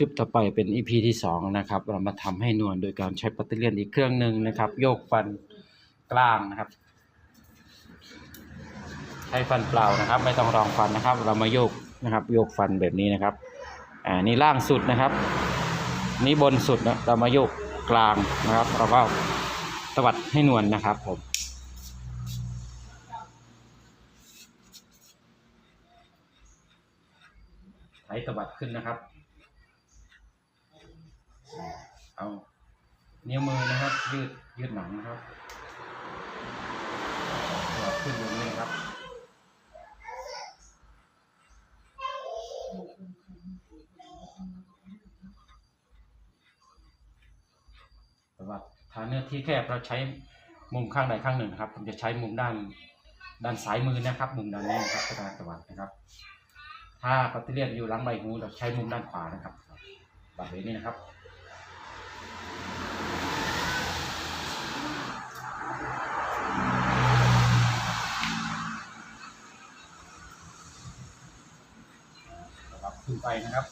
ลิปต่อไปเป็น EP ที่สองนะครับ เรามาทำให้นวลโดยการใช้ปัตเตอร์เลียนอีกเครื่องหนึ่งนะครับ โยกฟันกลางนะครับ ใช้ฟันเปล่านะครับ ไม่ต้องรองฟันนะครับ เรามาโยกนะครับ โยกฟันแบบนี้นะครับอ่านี่ล่างสุดนะครับ นี่บนสุดนะเรามาโยกกลางนะครับ เราก็ตวัดให้นวลนะครับผมไถตวัดขึ้นนะครับ เอานิ้วมือนะครับ ยืดยืดหนังนะครับตวัดขึ้นตรงนี้นะครับแต่ว่าถ้าเนื้อที่แคบเราใช้มุมข้างใดข้างหนึ่งนะครับผมจะใช้มุมด้านด้านซ้ายมือนะครับ มุมด้านนี้นะครับกระดานตะวันนะครับ ถ้าปัตเลียนอยู่หลังใบหูเราใช้มุมด้านขวานะครับแบบนี้นะครับนะครับ ขึ้นไปนะครับ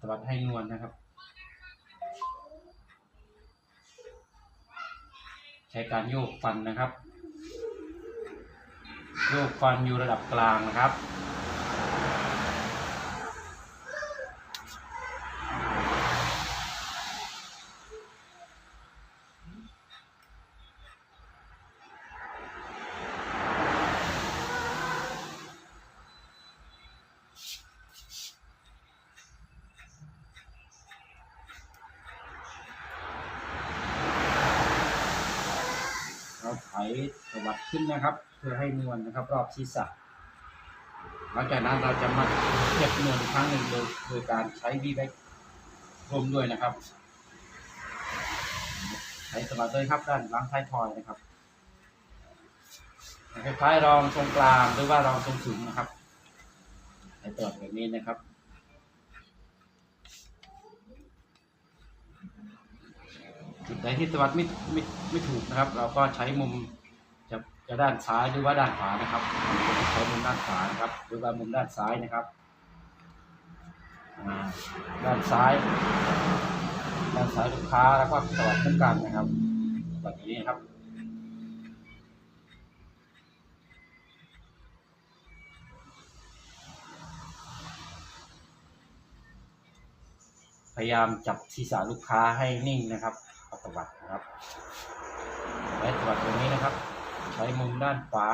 ตวัดให้นวลนะครับ ใช้การโยกฟันนะครับ โยกฟันอยู่ระดับกลางนะครับ เราไถตวัดขึ้นนะครับ เพื่อให้นวลนะครับ รอบศีรษะหลังจากนั้นเราจะมาเก็บนวลอีกครั้งหนึ่งโดยโดยการใช้วีแบ็กรวมด้วยนะครับไถตวัดเลยครับด้านหลังท้ายทอยนะครับคล้ายๆรองตรงกลางหรือว่ารองตรงสูงนะครับไถตวัดแบบนี้นะครับ จุดไหนที่ตวัดไม่ไม่ไม่ถูกนะครับ เราก็ใช้มุมจะจะด้านซ้ายหรือว่าด้านขวานะครับใช้มุมด้านขวานะครับ หรือว่ามุมด้านซ้ายนะครับด้านซ้ายด้านซ้ายลูกค้าแล้วก็ตวัดเหมือนกันนะครับแบบนี้นะครับพยายามจับศีรษะลูกค้าให้นิ่งนะครับ เอาตวัดนะครับไว้ตวัดตรงนี้นะครับ ใช้มุมด้านขวา